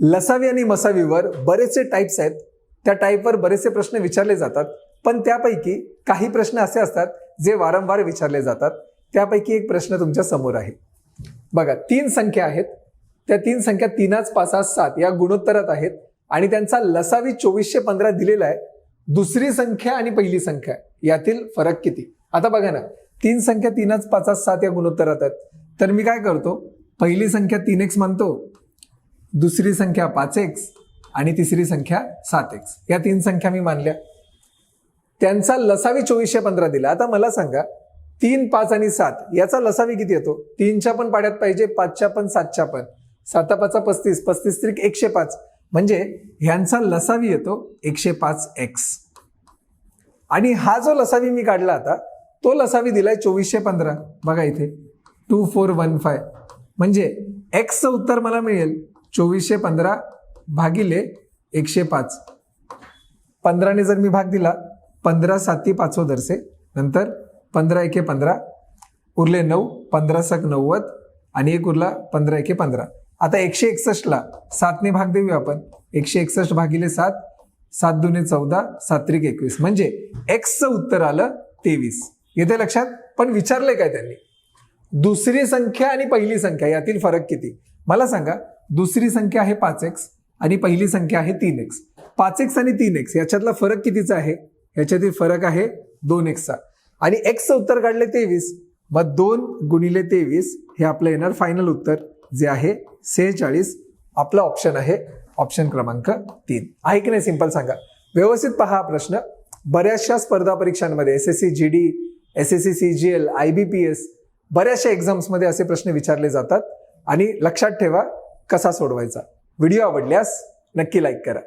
लसावी आणि मसावीवर बरेचसे टाईप्स आहेत. त्या टाईपवर बरेचसे प्रश्न विचारले जातात. पण त्यापैकी काही प्रश्न असे असतात जे वारंवार विचारले जातात. त्यापैकी एक प्रश्न तुमच्यासमोर आहे. बघा तीन संख्या आहेत. त्या तीन संख्या तीनच पाच सात या गुणोत्तरात आहेत. आणि त्यांचा लसावी चोवीसशे पंधरा दिलेला आहे. दुसरी संख्या आणि पहिली संख्या यातील फरक किती? आता बघा ना तीन संख्या तीनच पाच सात या गुणोत्तरात आहेत. तर मी काय करतो? पहिली संख्या तीन एक्स म्हणतो. दुसरी संख्या पाच एक्स आणि तिसरी संख्या सात एक्स या तीन संख्या मी मानल्या. त्यांचा लसावी चोवीसशे पंधरा दिला. आता मला सांगा तीन पाच आणि सात याचा लसावी किती येतो? तीनच्या पण पाड्यात पाहिजे पाचच्या पण सातच्या पण. साता पाचा पस्तीस पस्तीस त्रिक एकशे पाच. म्हणजे ह्यांचा लसावी येतो एकशे पाच एक्स आणि हा जो लसावी मी काढला आता तो लसावी दिलाय चोवीसशे पंधरा. बघा इथे. Two four one five. म्हणजे एक्सचं उत्तर मला मिळेल. चोवीसशे पंधरा भागिले एकशे पाच. पंधराने जर मी भाग दिला पंधरा साती पाचो दरसे. नंतर पंधरा एके पंधरा उरले नऊ पंधरा सक नव्वद आणि एक उरला पंधरा एके पंधरा. आता एकशे एकसष्टला सातने भाग देऊया आपण. एकशे एकसष्ट भागिले सात सात दुने चौदा सात्रिक एकवीस. म्हणजे एक्सचं उत्तर आलं तेवीस. येते लक्षात? पण विचारलंय काय त्यांनी? दुसरी संख्या आणि पहिली संख्या यातील फरक किती? मला सांगा दुसरी संख्या आहे पाच एक्स आणि पहिली संख्या आहे तीन एक्स पाच एक्स आणि तीन एक्स याच्यातला फरक कितीचा आहे? याच्यातील फरक आहे दोन एक्सचा आणि एक्सचं उत्तर काढले तेवीस. मग दोन गुणिले तेवीस हे आपलं येणार फायनल उत्तर जे आहे सेहेचाळीस. आपला ऑप्शन आहे ऑप्शन क्रमांक तीन. आहे की नाही? सिंपल सांगा. व्यवस्थित पहा हा प्रश्न. बऱ्याचशा स्पर्धा परीक्षांमध्ये S S C G D S S C C G L I B P S बऱ्याचशा एक्झाम्समध्ये असे प्रश्न विचारले जातात. आणि लक्षात ठेवा कसा सोडवायचा. व्हिडिओ आवडल्यास नक्की लाईक करा.